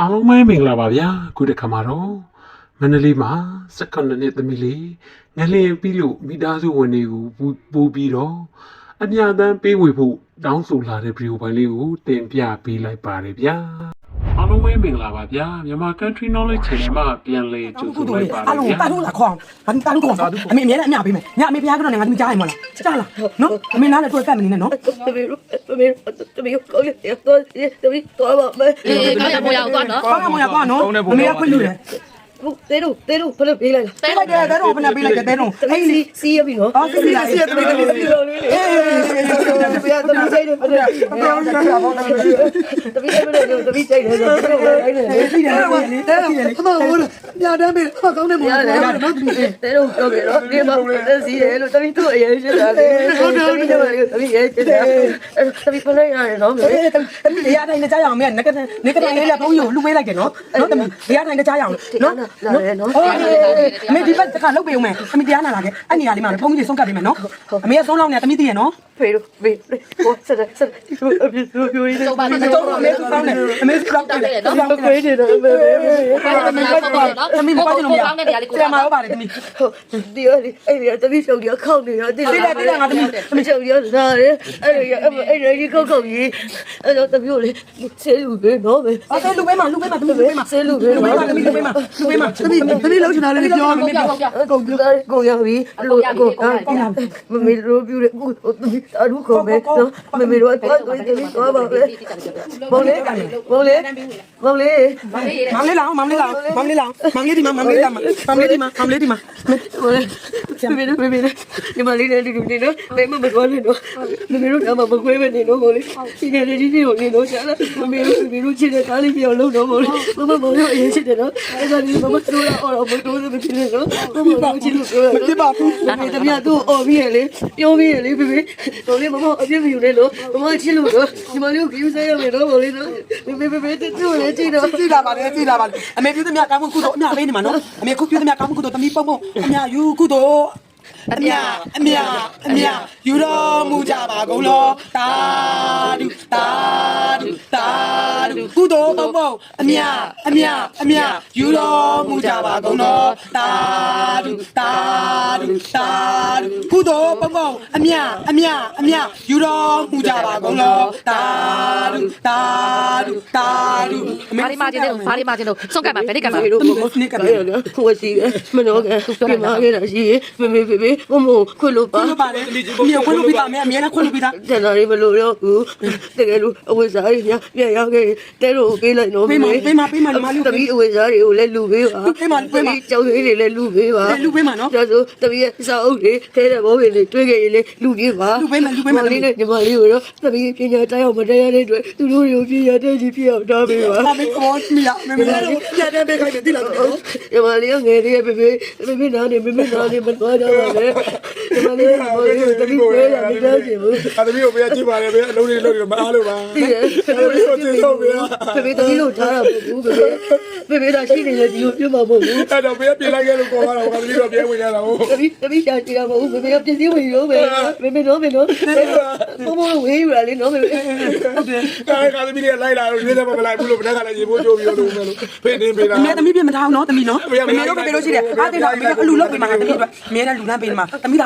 အားလုံးပဲမင်္ဂလာပါဗျာခုတစ်ခါမှာတော့မန္တလေးမှာ18နှစ်သမီးလေးငလင်ပြီးလို့မိသားစုဝင်တွေကိုပူပူပြီးတော့အညာတန်းပေးဝေဖို့တောင်းဆိုလာတဲ့ဗီဒီယိုပိုင်းလေးကိုတင်ပြပေးလိုက်ပါတယ်ဗျာ အားလုံးပဲမင်္ဂလာပါဗျာမြန်မာ Country Knowledge Channel မှာပြန်လည်ကြိုဆိုလိုက်ပါတအားယ်လုံးဗျာတာထုလာခေါအောင်ဘာတာထုခေါအောင်အမေအမြဲတမ်းအမြပေးမယ်ညအမေဖျားကတော့ငါသမီးကြားရင်မလားကြားလားနော်အမေနားလည်းတွေ့ကတ်မနေနဲ့နော်တမီးတမီးတမီးကိုရတော့တမီးတော့ပါမယ်အေးအေးကောင်းရမိုးရအောင်သွားနော်ဘာမှမရပါနော်အမေကခွင့်ပြုတယ် တဲတို့တဲတို့ဘယ်လိုပြေးလိုက်ပေးလိုက်တယ်တဲတော့ဘယ်နဲ့ပေးလိုက်တယ်တဲတော့အဲ့ဒီစီးရပြီနော်အော်စီးရစီးရတမီးတမီးတမီးလို့လေအေးတမီးတမီးစိတ်တယ်ဘယ်လိုတမီးစိတ်တယ်တမီးစိတ်တယ်ဆိုတော့အဲ့ဒါလေစီးတယ်စီးတယ်တဲတော့အမဟို ပြတမ်းပဲအမကောင်းတဲ့မောင်ကလည်းနော်သမီးလေးတဲတော့ပြောပြတော့ဒီမှာတက်စီရဲလို့သမီးသူ့အရင်ရှင်းတာလေဟုတ်တယ်ဟုတ်တယ်သမီးရဲ့ရှင်းတာသမီးပလဲရတယ်နော်မေသမီးရတိုင်းနဲ့ကြားရအောင်မေကနကနကတိုင်းလေးလာပုံးယူလှူပေးလိုက်တယ်နော်နော်သမီးရတိုင်းနဲ့ကြားရအောင်နော်နော်နော်မေဒီဘက်ကလောက်ပေးဦးမယ်သမီးတရားနာလာခဲ့အဲ့နေရာလေးမှာဖုန်းကြီးဆုံးကပ်ပေးမယ်နော်အမေကဆုံးလောက်နေသမီးသိရနော်ဖေတို့ဖေဟိုဆက်ဆက်ဆက်ဒီလိုအပြည့်လိုပြောရင်းတော့ပါအတော့မေတော့တော့အမေဆုံးနေအမေဆုံးတယ်နော်ဖေးနေတယ်ဖေးဖေးဘာလို့မလားပေါ့နော်တမီးမပတ်ချင်လို့မရကောင်းတဲ့နေရာလေးကိုဆရာမရောပါတယ်တမီးဟုတ်ဒီရလေအဲ့ဒီတမီးရှုပ်ရခောက်နေရတိတိတယ်တိတယ်ငါတမီးမရှုပ်ရလာတယ်အဲ့ဒီအဲ့ဒီခောက်ခောက်ကြီးအဲ့တော့တမီးကိုလေဆဲလူပဲနော်ပဲအော်ဆဲလူပေးမှာလူပေးမှာတမီးလူပေးမှာဆဲလူပဲလူပေးမှာတမီးလူပေးမှာလူပေးမှာတမီးတမီးလောက်ချင်တာလေးပြောမမေပြောကုန်ပြကိုရပြီလို့ကိုမမေတို့ပြတယ်ကိုတမီးအရုခေါ်ပဲနော်မမေတို့တော့တမီးတော့ပါပဲဘောလေးဘောလေးဘောလေးမောင်လေးလောင်မောင်လေးလောင်မောင်လေးလောင်မောင်လေးဒီမှာမောင်လေးလောင်မောင်လေးဒီမှာမောင်လေးဒီမှာဘောလေး မမေတို့မမေတို့ဒီမလေးနဲ့ဒီလိုနေတော့ဘယ်မှမသွားနဲ့တော့မမေတို့ကမှမခွေးပဲနေတော့ဘောလေးဒီနေ့ဒီနေ့ကိုနေတော့ရှာလာမမေတို့မမေတို့ချစ်တဲ့ကားလေးပြောင်းလို့တော့ဘောလေးမမဘောလေးအရင်ချစ်တယ်နော်အဲ့ဒါဒီမမတို့တော့အော်ဘတို့မဖြစ်နေတော့မမတို့ချစ်လို့ပြောမဖြစ်ပါဘူးမမေတမီးတို့အော်ပြီးရလေပြောပြီးရလေဖေဖေဘောလေးမမအပြစ်မယူနဲ့လို့မမချစ်လို့တော့ဒီမလေးကိုယူဆိုင်ရမယ်တော့ဘောလေးနော်ဖေဖေဖေဖေတူလေကြည့်တော့ကြည့်လာပါလေကြည့်လာပါလေအမေပြုသမျှကောင်းမှုကုသိုလ်အမြပေးနေမှာနော်အမေခုပြုသမျှကောင်းမှုကုသိုလ်တမီးပုံပုံအမြယူကုသိုလ် အမြအမြအမြယူတော်မူကြပါကုန်လောတာဒုတာဒုတာဒုကုသိုလ်ပုံပုံအမြအမြအမြယူတော်မူကြပါကုန်လောတာဒုတာဒုတာဒုကုသိုလ်ပုံပုံအမြအမြအမြယူတော်မူကြပါကုန်လောတာဒုတာဒုတာဒုအမေဘာဒီမာကျင်တို့ဘာဒီမာကျင်တို့ဆုံးကတ်မှာဘယ်ဒီကတ်မှာတို့ကိုစီမနောကပြမခဲ့တာရှိဖေဖေဖေဖေမမခွလို့ပါခွင့်လို့ပါတယ်မြေခွင့်လို့ပြီးသားအမေအမြဲတမ်းခွင့်လို့ပြီးသားတနာရီမလို့တော့ဘူးတကယ်လို့အဝိဇ္ဇာကြီးညပြန်ရောက်ခဲ့တဲတို့ပေးလိုက်တော့တမီးအဝိဇ္ဇာတွေကိုလည်းလူပေးပါကျောင်းလေးတွေလည်းလူပေးပါလူပေးမှာနော်ဒါဆိုတမီးရဲ့စာအုပ်တွေထဲတဲ့ဘောပင်တွေတွေးခဲ့ရင်လည်းလူပေးပါလေးနဲ့ညီမလေးကိုတော့တမီးပညာတိုင်းအောင်မတရားတဲ့အတွက်သူတို့တွေကိုပညာတဲ့ကြီးဖြစ်အောင်တားပေးပါအမေကောမီယာမေမေလေးပြတဲ့ပေးခိုင်းတယ်တိလာတော့ညီမလေးငယ်လေးဖေဖေဖေဖေနားနေမေမေနားနေမသွားကြပါနဲ့ညီ မလေးကဘောလေးတမီးပြေးလာပြီးတော့ရှင်ဘူးအသမီးကိုပေးကြည့်ပါလေပေးအလုံးလေးလုံးလေးမအားလို့ပါဒီရဲ့ဖေဖေလေးကိုကျေးဇူးပေးဖေဖေတမီးတို့ထားတာမဟုတ်ဘူးဖေဖေဖေဖေသာရှိနေလေဒီလိုပြမမဟုတ်ဘူးအဲ့တော့ပေးပြလိုက်ခဲ့လို့ခေါ်လာတော့သမီးတော့ပြန်ဝင်ရတာဟုတ်တမီးတမီးရှာကြည့်ရမဟုတ်ဘူးဖေဖေကပြည့်စည်ဝင်ရောပဲဖေဖေတော့မေနော်ဘုံဘုံဝေးယူလာလေနော်ဖေဖေဟုတ်တယ်ကားကားသမီးလေးလိုက်လာတော့ရွေးတယ်မလိုက်ဘူးလို့ဘယ်ကလည်းရေပိုးကြိုးပြီးလို့မယ်လို့ဖေးနေပေးတာအမေသမီးပြမထားအောင်နော်သမီးနော်မေမေတို့ပေပေလို့ရှိတယ်အားတင်တော့အမေကအလူလောက်ပေးမှာသမီးတို့အမေကလူလမ်းပေးမှာသမီးက